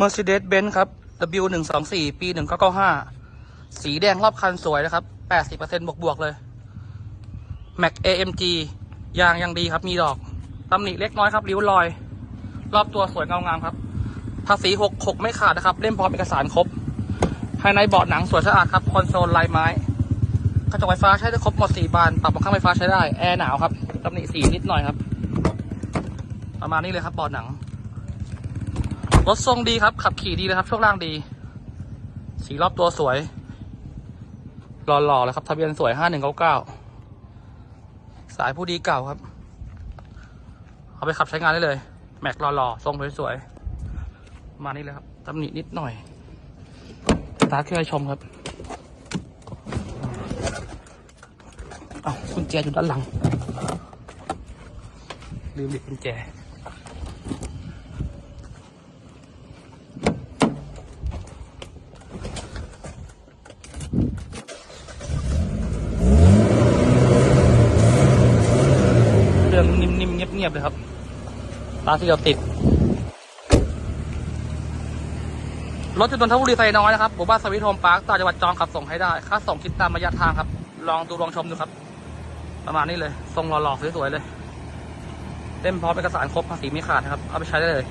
Mercedes-Benz ครับ W124 ปี 1995 สีแดงรอบคันสวยนะครับ 80%บวกบวกเลย Mac AMG ยางยังดีครับ มีดอกตำหนิเล็กน้อยครับ ริ้วรอย รอบตัวสวยเงางามครับ ภาษี 6 6 ไม่ขาดนะครับ เล่มพร้อมเอกสารครบ ภายในเบาะหนังสวยสะอาดครับ คอนโซลลายไม้ กระจกไฟฟ้าใช้ได้ครบหมด 4 บาน ปรับบังคับไฟฟ้าใช้ได้ แอร์หนาวครับ ตำหนิสีนิดหน่อยครับ ประมาณนี้เลยครับเบาะหนัง รถทรงดีครับ ขับขี่ดีเลยครับ ช่วงล่างดี สีรอบตัวสวย หล่อๆเลยครับ ทะเบียนสวย5199สายผู้ดีเก่าครับ เอาไปขับใช้งานได้เลย แม็กหล่อๆทรงสวยๆ มานี้เลยครับตำหนินิดหน่อยสตาร์ทเครื่องชมครับเอากุญแจอยู่ด้านหลัง ลืมบิดกุญแจ รื่องนิ่มๆเงียบๆเลยครับตาที่เราติด รถจุดนนทบุรีไซน้อยนะครับหมู่บ้านสวิทโฮมพาร์คต่างจังหวัดจองขับส่งให้ได้ค่าส่งคิดตามระยะทางครับ ลองดูลองชมดูครับ ประมาณนี้เลยทรงหล่อๆสวยๆเลยเต็มพร้อมเอกสารครบภาษีไม่ขาดนะครับ เอาไปใช้ได้เลย